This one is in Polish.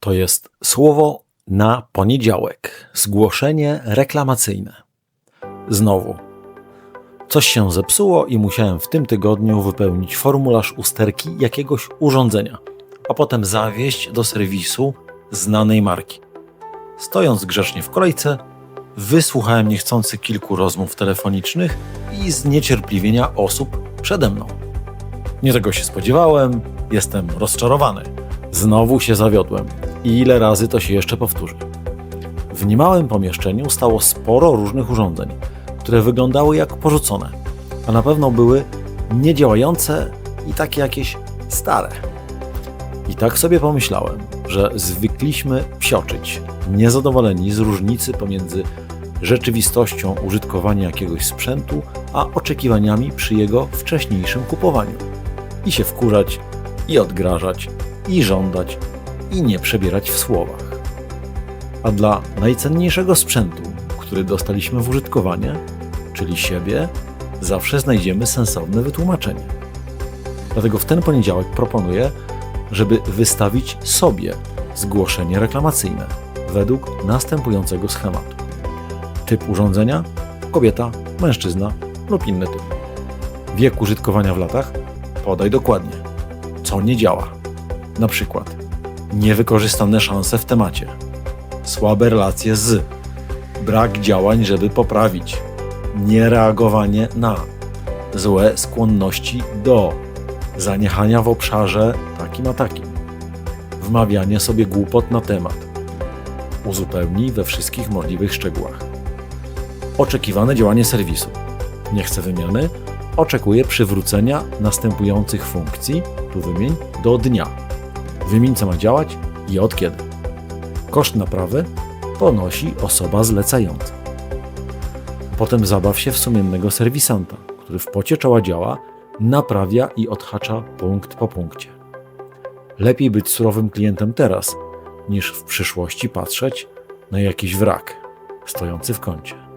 To jest słowo na poniedziałek. Zgłoszenie reklamacyjne. Znowu. Coś się zepsuło i musiałem w tym tygodniu wypełnić formularz usterki jakiegoś urządzenia, a potem zawieźć do serwisu znanej marki. Stojąc grzecznie w kolejce, wysłuchałem niechcący kilku rozmów telefonicznych i zniecierpliwienia osób przede mną. Nie tego się spodziewałem, jestem rozczarowany. Znowu się zawiodłem. I ile razy to się jeszcze powtórzy? W niemałym pomieszczeniu stało sporo różnych urządzeń, które wyglądały jak porzucone, a na pewno były niedziałające i takie jakieś stare. I tak sobie pomyślałem, że zwykliśmy psioczyć, niezadowoleni z różnicy pomiędzy rzeczywistością użytkowania jakiegoś sprzętu, a oczekiwaniami przy jego wcześniejszym kupowaniu. I się wkurzać, i odgrażać, i żądać, i nie przebierać w słowach. A dla najcenniejszego sprzętu, który dostaliśmy w użytkowanie, czyli siebie, zawsze znajdziemy sensowne wytłumaczenie. Dlatego w ten poniedziałek proponuję, żeby wystawić sobie zgłoszenie reklamacyjne według następującego schematu. Typ urządzenia kobieta, mężczyzna lub inny typ. Wiek użytkowania w latach podaj dokładnie. Co nie działa? Na przykład niewykorzystane szanse w temacie, słabe relacje z, brak działań, żeby poprawić, niereagowanie na, złe skłonności do, zaniechania w obszarze takim a takim, wmawianie sobie głupot na temat. Uzupełnij we wszystkich możliwych szczegółach. Oczekiwane działanie serwisu. Nie chce wymiany, oczekuje przywrócenia następujących funkcji, tu wymień, do dnia. Wymień co ma działać i od kiedy. Koszt naprawy ponosi osoba zlecająca. Potem zabaw się w sumiennego serwisanta, który w pocie czoła działa, naprawia i odhacza punkt po punkcie. Lepiej być surowym klientem teraz, niż w przyszłości patrzeć na jakiś wrak stojący w kącie.